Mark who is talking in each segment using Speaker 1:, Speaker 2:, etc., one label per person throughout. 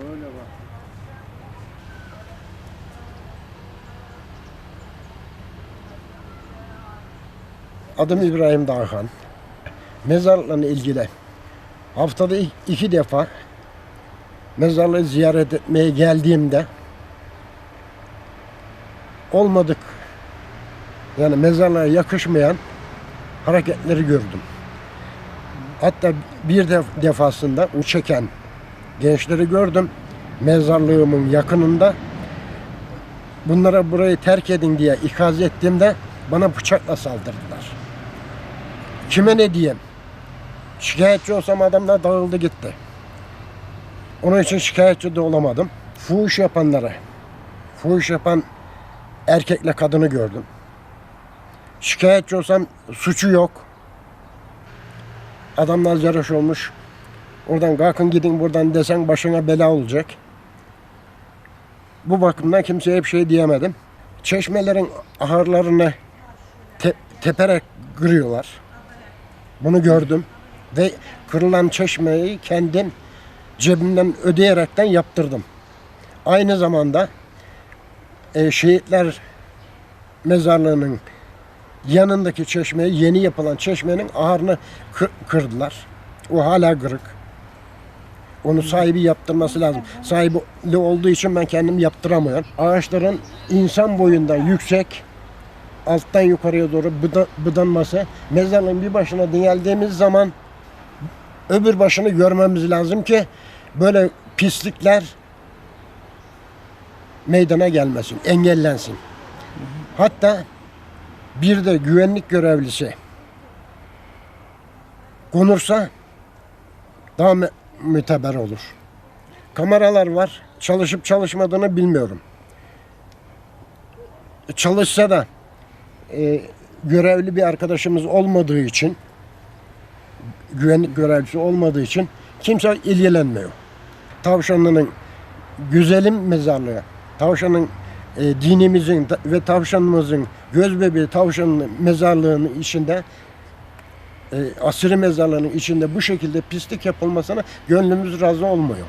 Speaker 1: Öyle bak.
Speaker 2: Adım İbrahim Dağhan. Mezarla ilgili haftada ik- iki defa mezarlığı ziyaret etmeye geldiğimde olmadık yani mezarlığa yakışmayan hareketleri gördüm. Hatta bir def- defasında çeken gençleri gördüm mezarlığımın yakınında. Bunlara burayı terk edin diye ikaz ettiğimde bana bıçakla saldırdılar. Kime ne diyeyim? Şikayetçi olsam adamlar dağıldı gitti. Onun için şikayetçi de olamadım. Fuhuş yapanlara, fuhuş yapan erkekle kadını gördüm. Şikayetçi olsam suçu yok. Adamlar zarhoş olmuş. Oradan kalkın gidin buradan desen başına bela olacak. Bu bakımdan kimseye bir şey diyemedim. Çeşmelerin ahırlarını te- teperek kırıyorlar. Bunu gördüm. Ve kırılan çeşmeyi kendim cebimden ödeyerekten yaptırdım. Aynı zamanda e, şehitler mezarlığının yanındaki çeşmeyi yeni yapılan çeşmenin ahırını kır- kırdılar. O hala kırık. Onu sahibi yaptırması lazım. Sahibi olduğu için ben kendim yaptıramıyorum. Ağaçların insan boyundan yüksek alttan yukarıya doğru bıda- bıdanması mezarlığın bir başına geldiğimiz zaman öbür başını görmemiz lazım ki böyle pislikler meydana gelmesin, engellensin. Hatta bir de güvenlik görevlisi konursa daha müteber olur. Kameralar var. Çalışıp çalışmadığını bilmiyorum. Çalışsa da e, görevli bir arkadaşımız olmadığı için güvenlik görevlisi olmadığı için kimse ilgilenmiyor. Tavşanlının güzelim mezarlığı, tavşanın e, dinimizin ve tavşanımızın göz bebeği tavşanın mezarlığının içinde e, asiri mezarlığının içinde bu şekilde pislik yapılmasına gönlümüz razı olmuyor.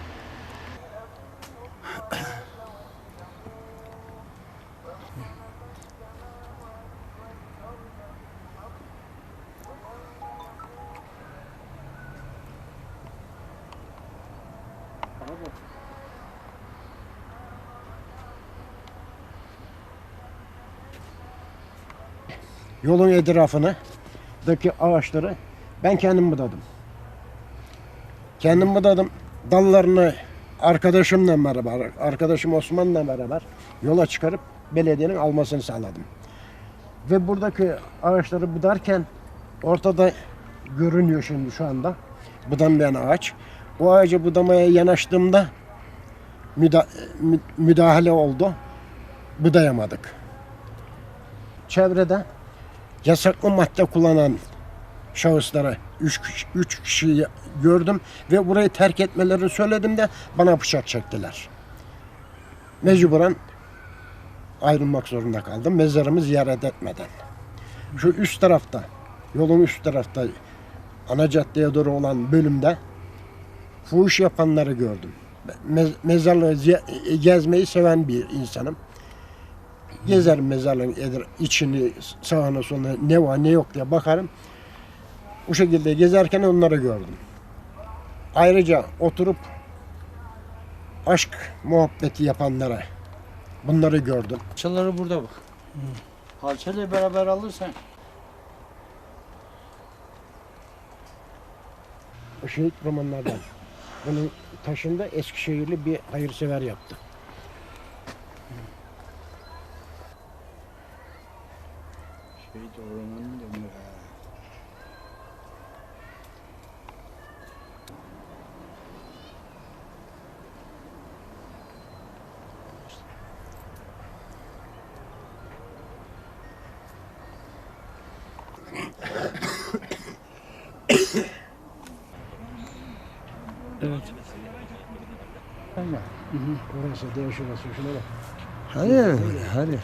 Speaker 2: Yolun etrafını daki ağaçları ben kendim budadım. Kendim budadım. Dallarını arkadaşımla beraber, arkadaşım Osman'la beraber yola çıkarıp belediyenin almasını sağladım. Ve buradaki ağaçları budarken ortada görünüyor şimdi şu anda budanmayan ağaç. O ağacı budamaya yanaştığımda müda- mü- müdahale oldu. Budayamadık. Çevrede yasaklı madde kullanan şahıslara 3 üç kişiyi gördüm ve burayı terk etmeleri söyledim de bana bıçak çektiler. Mecburen ayrılmak zorunda kaldım mezarımı ziyaret etmeden. Şu üst tarafta, yolun üst tarafta ana caddeye doğru olan bölümde fuhuş yapanları gördüm. Me- mezarlığı gezmeyi seven bir insanım. Gezerim mezarlığın edir- içini, sağına soluna ne var ne yok diye bakarım. Bu şekilde gezerken onları gördüm. Ayrıca oturup aşk muhabbeti yapanlara bunları gördüm.
Speaker 1: Parçaları burada bak. Parçayla beraber alırsan
Speaker 2: şehit romanlardan. Bunun taşında Eskişehirli bir hayırsever yaptı. نعم وراسه داوش وراسه
Speaker 1: شنو هذا
Speaker 2: هذا